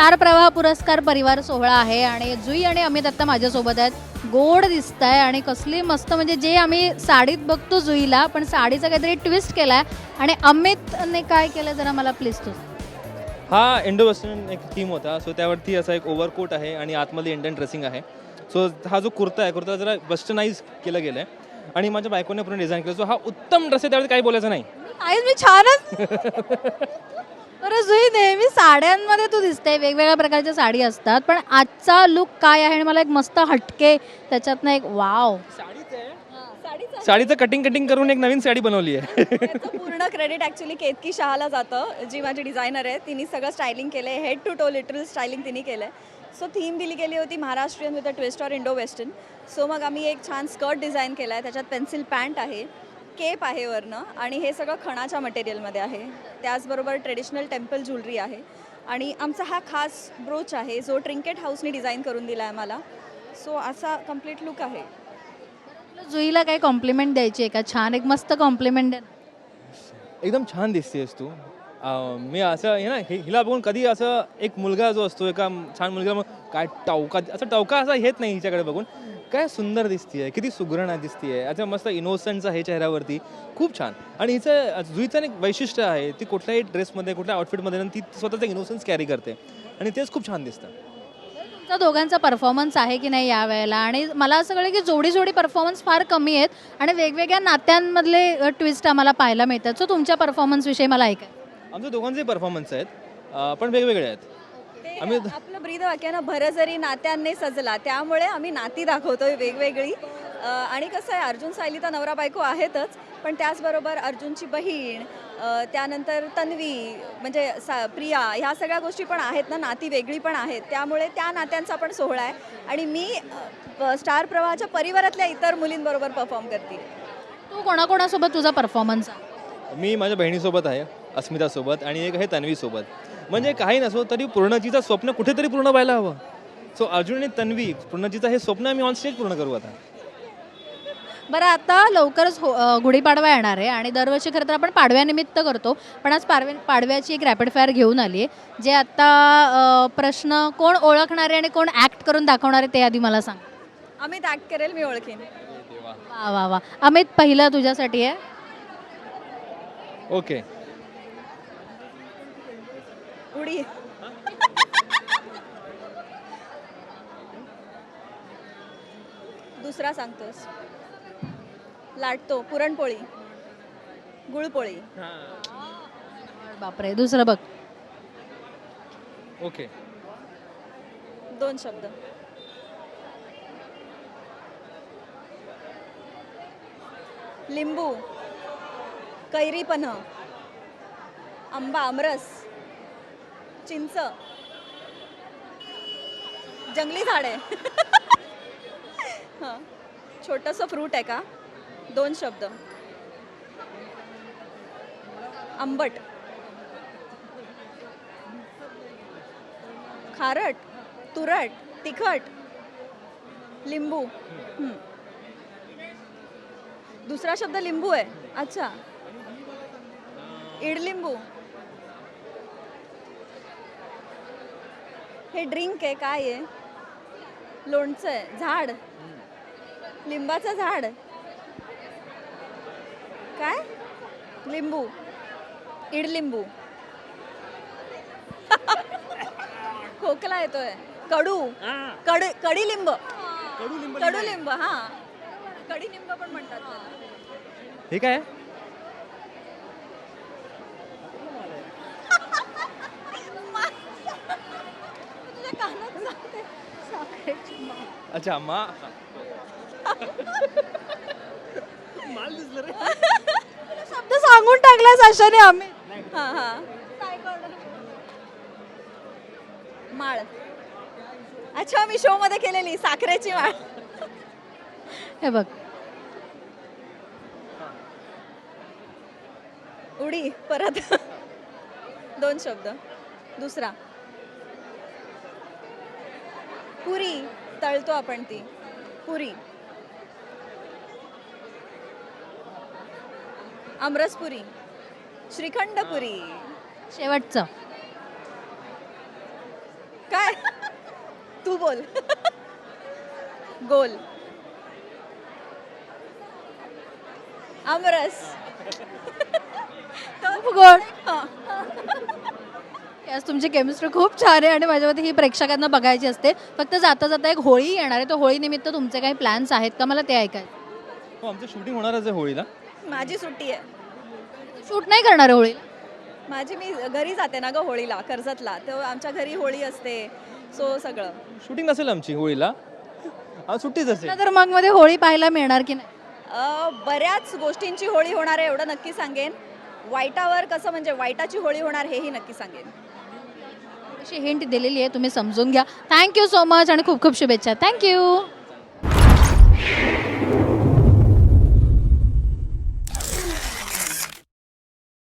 Star प्रवाह पुरस्कार परिवार सोहळा आहे आणि जुई आणि अमित आता माझ्यासोबत आहेत. गोड दिसत आहे आणि कसली मस्त म्हणजे जे आम्ही साडीत बघतो जुईला पण साडीचा काहीतरी ट्विस्ट केलाय. आणि अमितने काय केलं जरा मला प्लीज तू हा इंडो वेस्टर्न एक थीम होता. सो त्यावरती असा एक ओव्हरकोट आहे आणि आतमध्ये इंडियन ड्रेसिंग आहे. सो हा जो कुर्ता आहे कुर्ता जरा वेस्टर्नाइज केलं गेलं आहे आणि माझ्या बायकोने पूर्ण डिझाईन केलं. सो हा उत्तम ड्रेस आहे त्यावरती काही बोलायचं नाही. मी छानच बरं जुई नेहमी साड्यांमध्ये तू दिसते. वेगवेगळ्या प्रकारच्या साडी असतात पण आजचा लुक काय आहे? आणि मला एक मस्त हटके त्याच्यातनं एक वाव साडीचं कटिंग कटिंग करून एक नवीन साडी बनवली आहे. पूर्ण क्रेडिट ॲक्च्युली केतकी शहाला जातं जी माझी डिझायनर आहे. तिने सगळं स्टायलिंग केलं आहे head to toe literal styling तिने केलं आहे सो थीम दिली गेली होती Maharashtrian with a twist or Indo western so मग आम्ही एक छान स्कर्ट डिझाईन केला आहे त्याच्यात पेन्सिल पॅन्ट आहे. केप आहे वरनं आणि हे सगळं खणाच्या मटेरियलमध्ये आहे. त्याचबरोबर ट्रेडिशनल टेम्पल ज्वेलरी आहे. आणि आमचा हा खास ब्रोच आहे जो ट्रिंकेट हाऊसने डिझाईन करून दिला आहे मला सो असा कंप्लीट लुक आहे. जुईला काही कॉम्प्लिमेंट द्यायची आहे का? छान एक मस्त कॉम्प्लिमेंट द्या. एकदम छान दिसतेस तू. मी असं हे ना हे- हिला बघून कधी असं एक मुलगा जो असतो एका छान मुलगा मग काय टवका असं टवका असा येत नाही हिच्याकडे बघून. काय सुंदर दिसतीये किती सुगरण दिसतीये. असं मस्त इनोसन्स आहे चेहऱ्यावरती. खूप छान. आणि हिचं जुईचं एक वैशिष्ट्य आहे ती कुठल्याही ड्रेसमध्ये कुठल्या आउटफिटमध्ये ती स्वतःचं इनोसन्स कॅरी करते. आणि तेच खूप छान दिसतं. तुमचा दोघांचा परफॉर्मन्स आहे की नाही या वेळेला आणि मला असं कळलं की जोडी जोडी परफॉर्मन्स फार कमी आहेत आणि वेगवेगळ्या नात्यांमधले ट्विस्ट आम्हाला पाहायला मिळतात. सो तुमच्या परफॉर्मन्सविषयी मला ऐकाय आमचे दोघांचे परफॉर्मन्स आहेत. पण वेगवेगळे आहेत. आम्ही- आपलं ब्रीद वाक्य ना भर जरी नात्यांनी सजला त्यामुळे आम्ही नाती दाखवतोय वेगवेगळी. आणि कसं आहे अर्जुन सायली तर नवरा बायको आहेतच पण त्याचबरोबर अर्जुनची बहीण त्यानंतर तन्वी म्हणजे सा प्रिया ह्या सगळ्या गोष्टी पण आहेत ना नाती वेगळी पण आहेत. त्यामुळे त्या नात्यांचा पण सोहळा आहे. आणि मी स्टार प्रवाहाच्या परिवारातल्या इतर मुलींबरोबर परफॉर्म करते. तू कोणाकोणासोबत तुझा परफॉर्मन्स आहे? मी माझ्या बहिणीसोबत आहे. अस्मितासोबत आणि एक आहे तन्वीसोबत. म्हणजे काही नसो तरी पूर्णजीचं स्वप्न कुठेतरी पूर्ण व्हायला हवं. सो अर्जुन आणि तन्वी पूर्णजीचं हे स्वप्न आम्ही ऑन स्टेज पूर्ण करू आता. बरं आता लवकरच हो गुढीपाडवा येणार आहे आणि दरवर्षी खरं तर आपण पाडव्यानिमित्त करतो पण आज पाडव्या पाडव्याची एक रॅपिड फायर घेऊन आली आहे जे आत्ता अ, प्रश्न कोण ओळखणारे आणि कोण ॲक्ट करून दाखवणारे ते आधी मला सांग. अमित ॲक्ट करेल मी ओळखीन. वा वा वा. अमित पहिलं तुझ्यासाठी आहे. ओके उडी दुसरा सांगतोस. लाटतो पुरणपोळी. गुळपोळी. बापरे दुसरं बघ. ओके. दोन शब्द. लिंबू कैरी पन्ह आंबा आमरस. चिंच. जंगली झाड आहे. हां. छोटंसं फ्रूट आहे का? दोन शब्द. आंबट. खारट तुरट तिखट लिंबू. दुसरा शब्द लिंबू आहे. अच्छा. इडलिंबू. हे ड्रिंक आहे काय आहे? लोणचं आहे झाड. लिंबाचं झाड. काय? लिंबू. इडलिंबू खोकला येतोय. कडू. कड कडीलिंब कडुलिंब हा. कडीलिंब पण म्हणतात. हे काय? कानात जाते. साखरेची माळ. अच्छा मा शब्द सांगून टाकलास अशाने अमित हा हा. माळ. अच्छा मी शो मध्ये केलेली साखरेची माळ. हे बघ. उडी परत. दोन शब्द. दुसरा. पुरी तळतो आपण ती. पुरी. आमरसपुरी. श्रीखंडपुरी. शेवटचं. काय? तू बोल. गोल. आमरस खूप गोड हां आज तुमची केमिस्ट्री खूप छान आहे आणि माझ्या मते ही प्रेक्षकांना बघायची असते. फक्त जाता जाता एक होळी येणार आहे. तर होळी निमित्त तुमचे काही प्लॅन्स आहेत का? मला ते ऐकायचं. हो आमचं शूटिंग होणारच आहे होळीला. माझी सुट्टी आहे. शूट नाही करणार आहे होळीला माझी मी घरी जाते ना ग होळीला कर्जतला. तर आमच्या घरी होळी असते. सो सगळं. शूटिंग नसेल आमची होळीला. सुट्टीच असेल. तर मग मध्ये होळी पाहायला मिळणार की नाही? अ, बऱ्याच गोष्टींची होळी होणार आहे एवढं नक्की सांगेन. वाईटावर कसं म्हणजे वाईटाची होळी होणार हेही नक्की सांगेन. अशी हिंट दिलेली आहे तुम्ही समजून घ्या. थँक्यू सो मच आणि खूप खूप शुभेच्छा. थँक्यू